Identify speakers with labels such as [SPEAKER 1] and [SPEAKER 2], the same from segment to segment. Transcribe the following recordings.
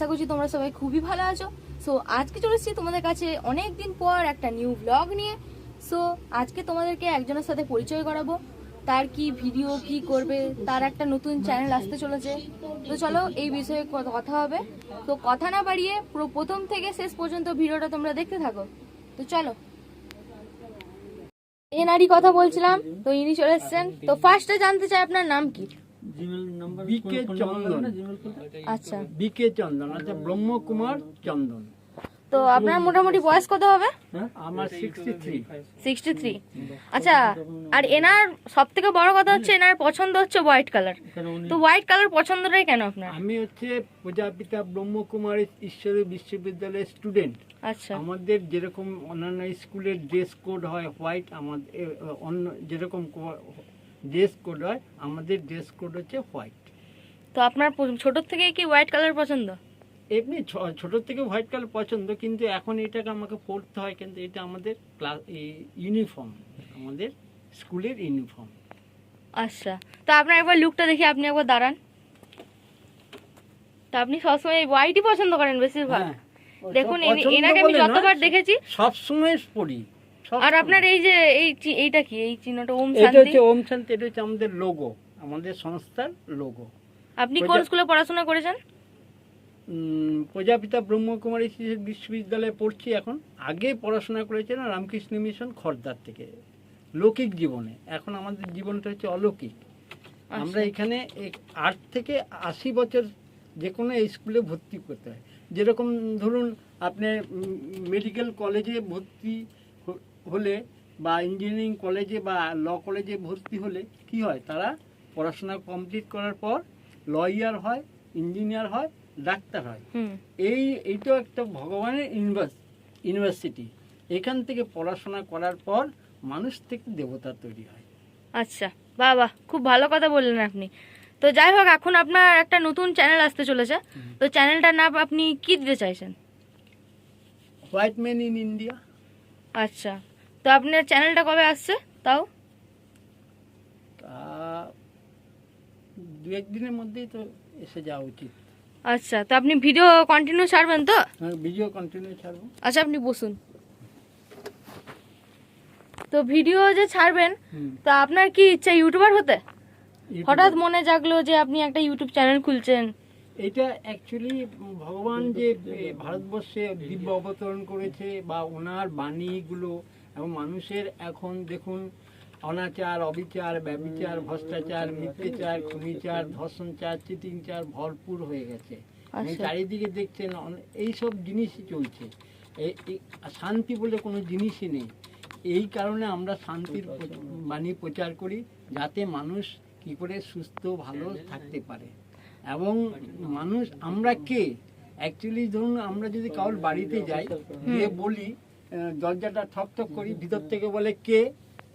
[SPEAKER 1] আশা করছি তোমরা সবাই খুবই ভালো আছো। সো আজকে চলে এসেছি তোমাদের কাছে অনেক দিন পর একটা নিউ ব্লগ নিয়ে। সো আজকে তোমাদেরকে একজনের সাথে পরিচয় করাবো। তার কি ভিডিও কি করবে, তার একটা নতুন চ্যানেল আসতে চলেছে। তো চলো এই বিষয়ে কথা হবে। তো কথা না বাড়িয়ে পুরো প্রথম থেকে শেষ পর্যন্ত ভিডিওটা তোমরা দেখতে থাকো। তো চলো। এনারই কথা বলছিলাম, তো ইনি চলে এসেছেন। তো ফার্স্টে জানতে চাই আপনার নাম কি?
[SPEAKER 2] বিকে চন্দন
[SPEAKER 1] আচ্ছা।
[SPEAKER 2] বিকে চন্দন আচ্ছা ব্রহ্মকুমার চন্দন।
[SPEAKER 1] তো আপনার মোটামুটি বয়স কত হবে?
[SPEAKER 2] আমার থ্রি
[SPEAKER 1] সিক্সটি থ্রি আচ্ছা আর এনার সব থেকে বড় কথা হচ্ছে এনার পছন্দ হচ্ছে হোয়াইট কালার তো হোয়াইট কালার পছন্দটাই কেন আপনার?
[SPEAKER 2] আমি হচ্ছে প্রজাপিতা ব্রহ্মকুমারী ঈশ্বরী বিশ্ববিদ্যালয়ের স্টুডেন্ট
[SPEAKER 1] আচ্ছা।
[SPEAKER 2] আমাদের যেরকম অন্যান্য স্কুলের ড্রেস কোড হয় হোয়াইট আমাদের অন্য যেরকম ড্রেস কোড হয় আমাদের ড্রেস কোড হচ্ছে হোয়াইট।
[SPEAKER 1] তো আপনার ছোটোর থেকে কি হোয়াইট কালার পছন্দ?
[SPEAKER 2] এমনি ছোট থেকে হোয়াইট কালার পছন্দ কিন্তু এখন এটাকে আমাকে পড়তে হয় কিন্তু এটা আমাদের ক্লাস ইউনিফর্ম আমাদের স্কুলের ইউনিফর্ম।
[SPEAKER 1] আচ্ছা তো আপনার একবার লুকটা দেখি আপনি একবার দাঁড়ান। তো আপনি সবসময় এই হোয়াইটই পছন্দ করেন বেশিরভাগ।
[SPEAKER 2] হ্যাঁ।
[SPEAKER 1] দেখুন এনাকে আমি যতবার দেখেছি
[SPEAKER 2] সব সময় পড়ি
[SPEAKER 1] আর আপনার এই যে এই এইটা কি? এই চিহ্নটা ওম শান্তি?
[SPEAKER 2] এটা হচ্ছে ওম শান্তি এটা হচ্ছে আমাদের লোগো আমাদের সংস্থার লোগো
[SPEAKER 1] আপনি কোন স্কুলে পড়াশোনা করেছেন?
[SPEAKER 2] প্রজাপিতা ব্রহ্মকুমারী বিশ্ববিদ্যালয়ে পড়ছি এখন। আগে পড়াশোনা করেছিলাম রামকৃষ্ণ মিশন খর্দার থেকে লৌকিক জীবনে। এখন আমাদের জীবনটা হচ্ছে অলৌকিক। আমরা এখানে আট থেকে আশি বছর যে কোনো স্কুলে ভর্তি করতে হয়। যেরকম ধরুন আপনি মেডিকেল কলেজে ভর্তি হলে বা ইঞ্জিনিয়ারিং কলেজে বা ল কলেজে ভর্তি হলে কি হয়? তারা পড়াশোনা কমপ্লিট করার পর লয়ার হয় ইঞ্জিনিয়ার হয় ডাক্তার হয়। এই এইটাও একটা ভগবানের ইউনিভার্স ইউনিভার্সিটি এখান থেকে পড়াশোনা করার পর মানুষ থেকে দেবতা তৈরি হয়।
[SPEAKER 1] আচ্ছা বাহ খুব ভালো কথা বললেন আপনি। তো যাই হোক এখন আপনার একটা নতুন চ্যানেল আসতে চলেছে। তো চ্যানেলটার নাম আপনি কি দিতে চাইছেন?
[SPEAKER 2] হোয়াইট ম্যান ইন ইন্ডিয়া
[SPEAKER 1] আচ্ছা। তো আপনার চ্যানেলটা কবে আসছে? তাও?
[SPEAKER 2] তা দু একদিনের মধ্যেই তো এসে যাওয়া উচিত।
[SPEAKER 1] আচ্ছা তো আপনি ভিডিও কন্টিনিউ ছাড়বেন তো?
[SPEAKER 2] ভিডিও কন্টিনিউ ছাড়বো।
[SPEAKER 1] আচ্ছা আপনি বসুন। তো ভিডিও যে ছাড়বেন তা আপনার কি ইচ্ছা ইউটিউবার হতে? হঠাৎ মনে জাগলো যে আপনি একটা ইউটিউব চ্যানেল খুলছেন।
[SPEAKER 2] এটা অ্যাকচুয়ালি ভগবান যে ভারতবর্ষে দিব্য অবতরণ করেছে বা ওনার বাণীগুলো এবং মানুষের এখন দেখুন অনাচার অবিচার ব্যবিচার ভ্রষ্টাচার মিথ্যাচার খুনিচার ধর্ষণচার চিটিংচার ভরপুর হয়ে গেছে।
[SPEAKER 1] আচ্ছা।
[SPEAKER 2] চারিদিকে দেখছেন এইসব জিনিসই চলছে। শান্তি বলে কোনো জিনিসই নেই। এই কারণে আমরা শান্তির বাণী প্রচার করি যাতে মানুষ কি করে সুস্থ ভালো থাকতে পারে। এবং মানুষ আমরা কে? অ্যাকচুয়ালি ধরুন আমরা যদি কারোর বাড়িতে যাই গিয়ে বলি দরজাটা ঠক ঠক করি ভিতর থেকে বলে কে?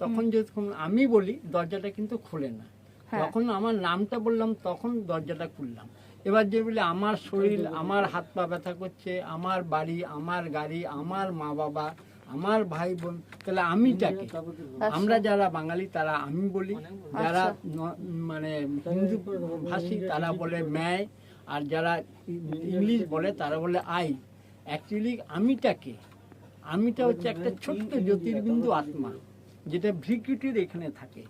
[SPEAKER 2] তখন যখন আমি বলি দরজাটা কিন্তু খুলে না।
[SPEAKER 1] হ্যাঁ।
[SPEAKER 2] যখন আমার নামটা বললাম তখন দরজাটা খুললাম। এবার যে বলে আমার শরীর আমার হাত পা ব্যথা করছে আমার বাড়ি আমার গাড়ি আমার মা বাবা আমার ভাই বোন তাহলে আমিটাকে আমরা যারা বাঙালি তারা আমি বলি। যারা মানে হিন্দু ভাষী তারা বলে ম্যায় আর যারা ইংলিশ বলে তারা বলে আই। অ্যাকচুয়ালি আমিটাকে আমিটা হচ্ছে একটা ছোট্ট জ্যোতির্বিন্দু আত্মা যেটা ভ্রিকুটির এখানে থাকে।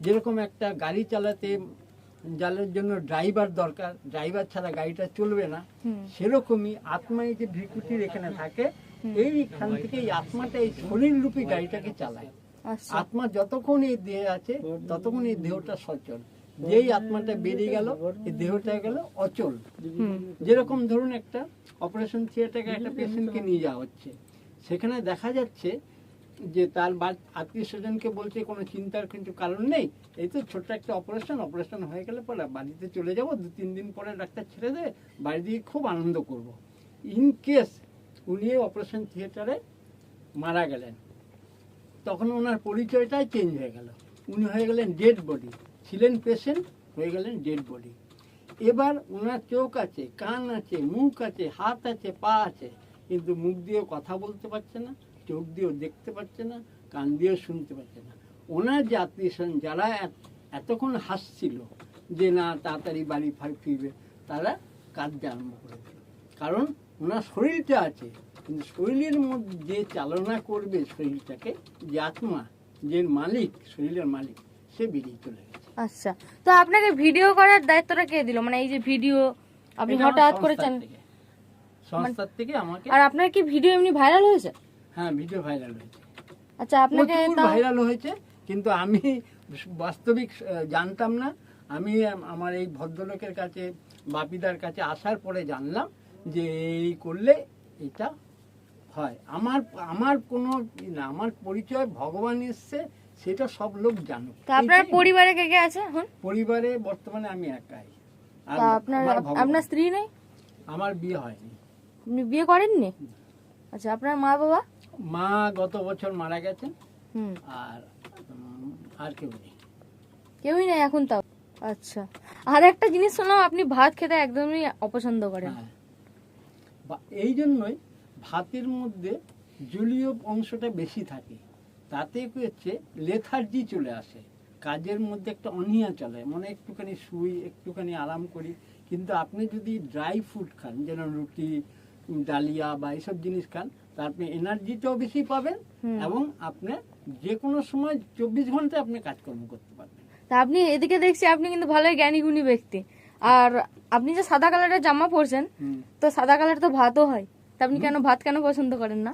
[SPEAKER 2] যেরকম একটা গাড়ি চালাতে যাদের জন্য ড্রাইভার দরকার ড্রাইভার ছাড়া গাড়িটা চলবে না সেরকমই আত্মা এই যে ভ্রিকুটির এখানে থাকে এইখান থেকে এই আত্মাটা এই শরীর রূপী গাড়িটাকে চালায়।
[SPEAKER 1] আচ্ছা।
[SPEAKER 2] আত্মা যতক্ষণ এই দেহে আছে ততক্ষণ এই দেহটা সচল। যেই আত্মাটা বেরিয়ে গেল এই দেহটা গেল অচল। যেরকম ধরুন একটা অপারেশন থিয়েটারে একটা পেশেন্টকে নিয়ে যাওয়া হচ্ছে। সেখানে দেখা যাচ্ছে যে তার আত্মীয় স্বজনকে বলছে, কোনো চিন্তার কিন্তু কারণ নেই। এই তো ছোট্ট একটা অপারেশন অপারেশন হয়ে গেলে পরে বাড়িতে চলে যাব, দু তিন দিন পরে ডাক্তার ছেড়ে দেবে, বাড়ি দিয়ে খুব আনন্দ করব। ইন কেস উনি অপারেশন থিয়েটারে মারা গেলেন, তখন ওনার পরিচয়টাই চেঞ্জ হয়ে গেল। উনি হয়ে গেলেন ডেড বডি ছিলেন পেশেন্ট হয়ে গেলেন ডেড বডি এবার ওনার চোখ আছে, কান আছে, মুখ আছে, হাত আছে, পা আছে। কিন্তু মুখ দিয়েও কথা বলতে পারছে না চোখ দিয়েও দেখতে পাচ্ছে না কান দিয়েও শুনতে পাচ্ছে না। ওনার যে আত্মীয় যারা এত- এতক্ষণ হাসছিল যে না তাড়াতাড়ি বাড়ি ফিরবে তারা কাঁদতে আরম্ভ করে কারণ ওনার শরীরটা আছে কিন্তু শরীরের মধ্যে যে চালনা করবে শরীরটাকে যে আত্মা যে মালিক শরীরের মালিক সে বেরিয়ে চলে গেছে।
[SPEAKER 1] আচ্ছা তো আপনাকে ভিডিও করার দায়িত্বটা কে দিল? মানে এই যে ভিডিও আপনি হঠাৎ করে
[SPEAKER 2] সংস্থার থেকে। আমাকে
[SPEAKER 1] আর আপনার কি ভিডিও এমনি ভাইরাল হয়েছে?
[SPEAKER 2] হ্যাঁ ভিডিও ভাইরাল হয়েছে।
[SPEAKER 1] আচ্ছা আপনাকে
[SPEAKER 2] ভাইরাল হয়েছে কিন্তু আমি বাস্তবিক জানতাম না। আমি আমার এই ভদ্রলোকের কাছে বাপিদার কাছে আসার পরে জানলাম যে এই করলে এটা হয়। আমার আমার কোনো না আমার পরিচয় ভগবান এসছে সেটা সব লোক জানুক।
[SPEAKER 1] আপনার পরিবারে কে কে আছে এখন?
[SPEAKER 2] পরিবারে বর্তমানে আমি একাই। আর
[SPEAKER 1] আপনার আপনার স্ত্রী নেই?
[SPEAKER 2] আমার বিয়ে হয়নি।
[SPEAKER 1] আপনি বিয়ে করেননি? আচ্ছা আপনার মা বাবা?
[SPEAKER 2] মা গত বছর মারা গেছেন।
[SPEAKER 1] হুম।
[SPEAKER 2] আর আর কেউ নেই।
[SPEAKER 1] কেউই নেই এখন তাও? আচ্ছা। আর একটা জিনিস শুনলাম আপনি ভাত খেতে একদমই অপছন্দ করেন।
[SPEAKER 2] হ্যাঁ। এই জন্যই ভাতের মধ্যে জলীয় অংশটা বেশি থাকে। তাতে কি হচ্ছে? লেথার্জি চলে আসে। কাজের মধ্যে একটা অনিয়া চলে। মনে একটুখানি শুই একটুখানি আরাম করি। কিন্তু আপনি যদি ড্রাই ফুড খান যেন রুটি ডালিয়া বা এইসব জিনিস খান তা আপনি এনার্জিটাও বেশি পাবেন এবং আপনি যে কোনো সময় চব্বিশ ঘণ্টা আপনি কাজকর্ম করতে পারবেন।
[SPEAKER 1] তা আপনি এদিকে দেখছি আপনি কিন্তু ভালোই জ্ঞানী গুণী ব্যক্তি। আর আপনি যে সাদা কালারের জামা পরছেন তো সাদা কালার তো ভাতও হয়। তা আপনি কেন ভাত কেন পছন্দ করেন না?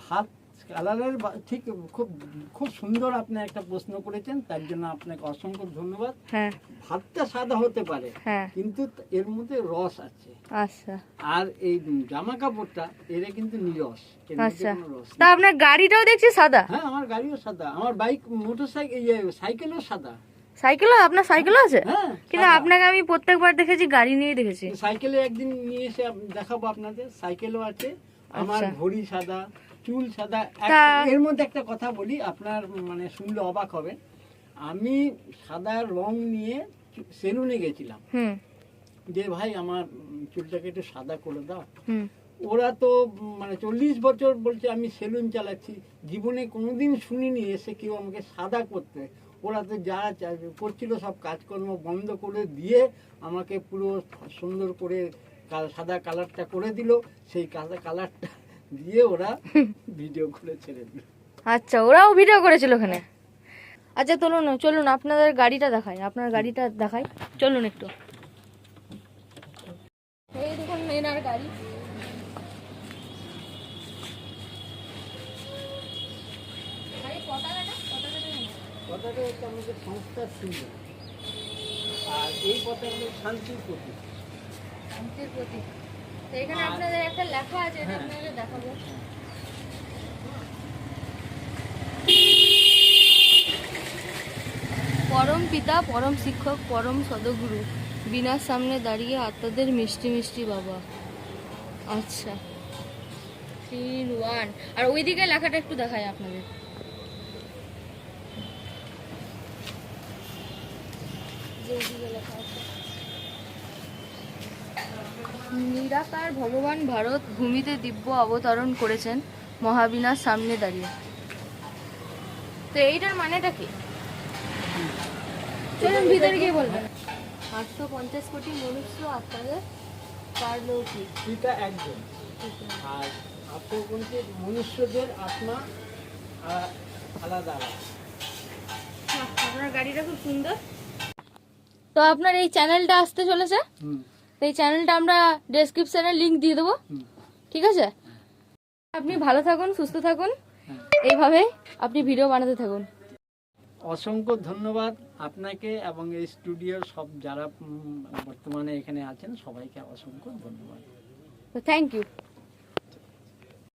[SPEAKER 2] ভাত কালারের বা- ঠিক খুব খুব সুন্দর আপনি একটা প্রশ্ন করেছেন তার জন্য আপনাকে অসংখ্য ধন্যবাদ।
[SPEAKER 1] হ্যাঁ।
[SPEAKER 2] ভাতটা সাদা হতে পারে
[SPEAKER 1] হ্যাঁ।
[SPEAKER 2] কিন্তু এর মধ্যে রস আছে।
[SPEAKER 1] আচ্ছা।
[SPEAKER 2] আর এই জামা কাপড়টা এর কিন্তু নিরস
[SPEAKER 1] আচ্ছা। তা আপনার গাড়িটাও দেখছি সাদা?
[SPEAKER 2] হ্যাঁ আমার গাড়িও সাদা। আমার বাইক মোটর সাইকেল সাইকেলও সাদা।
[SPEAKER 1] সাইকেলও আপনার সাইকেলও আছে?
[SPEAKER 2] হ্যাঁ
[SPEAKER 1] কিন্তু আপনাকে আমি প্রত্যেকবার দেখেছি গাড়ি নিয়ে দেখেছি।
[SPEAKER 2] সাইকেলে একদিন নিয়ে এসে দেখাবো আপনাদের। সাইকেলও আছে আমার
[SPEAKER 1] আচ্ছা।
[SPEAKER 2] ঘড়ি সাদা চুল সাদা এর মধ্যে একটা কথা বলি আপনার মানে শুনলে অবাক হবে আমি সাদা রং নিয়ে সেলুনে গেছিলাম। যে ভাই আমার চুলটাকে একটু সাদা করে দাও। ওরা তো মানে চল্লিশ বছর বলছে আমি সেলুন চালাচ্ছি। জীবনে কোনোদিন শুনিনি এসে কেউ আমাকে সাদা করতে। ওরা তো যা চা- করছিল সব কাজকর্ম বন্ধ করে দিয়ে আমাকে পুরো সুন্দর করে সাদা কালারটা করে দিল। সেই কাদা কালারটা দিয়ে ওরা ভিডিও করে ছেড়ে দিল।
[SPEAKER 1] আচ্ছা ওরাও ভিডিও করেছিল ওখানে। আচ্ছা চলুন চলুন আপনাদের গাড়িটা দেখাই আপনার গাড়িটা দেখাই। চলুন একটু। এই দেখুন এনার গাড়ি। পতাকাটা
[SPEAKER 2] হচ্ছে আমাদের সংস্থার আর এই শান্তির প্রতীক।
[SPEAKER 1] শান্তির প্রতীক। এখানে আপনাদের একটা লেখা আছে এটা
[SPEAKER 2] হ্যাঁ।
[SPEAKER 1] আপনাদের দেখাবো। পরম পিতা পরম শিক্ষক পরম সদগুরু বিনার সামনে দাঁড়িয়ে আত্মাদের মিষ্টি মিষ্টি বাবা। আচ্ছা। ওয়ান আর ওইদিকে লেখাটা একটু দেখাই আপনাদের যে ওইদিকে লেখা আছে নিরাকার ভগবান ভারত ভূমিতে দিব্য অবতরণ করেছেন মহাবিনার সামনে দাঁড়িয়ে। তো এইটার মানেটা কি? চলুন ভিতরে গিয়ে বলবেন। আটশো পঞ্চাশ কোটি মনুষ্য আত্মাদের পারলেও কি
[SPEAKER 2] এটা একজন। আর আপনার বলছে মনুষ্যদের আত্মা আলাদা আলাদা।
[SPEAKER 1] আপনার গাড়িটা খুব সুন্দর। তো আপনার এই চ্যানেলটা আসতে চলেছে?
[SPEAKER 2] হুম।
[SPEAKER 1] তো এই চ্যানেলটা আমরা ডেসক্রিপশনে লিঙ্ক দিয়ে দেবো। ঠিক আছে? আপনি ভালো থাকুন সুস্থ থাকুন।
[SPEAKER 2] হ্যাঁ।
[SPEAKER 1] এইভাবে আপনি ভিডিও বানাতে থাকুন।
[SPEAKER 2] অসংখ্য ধন্যবাদ আপনাকে এবং এই স্টুডিওর সব যারা বর্তমানে এখানে আছেন সবাইকে অসংখ্য ধন্যবাদ।
[SPEAKER 1] তো থ্যাংক ইউ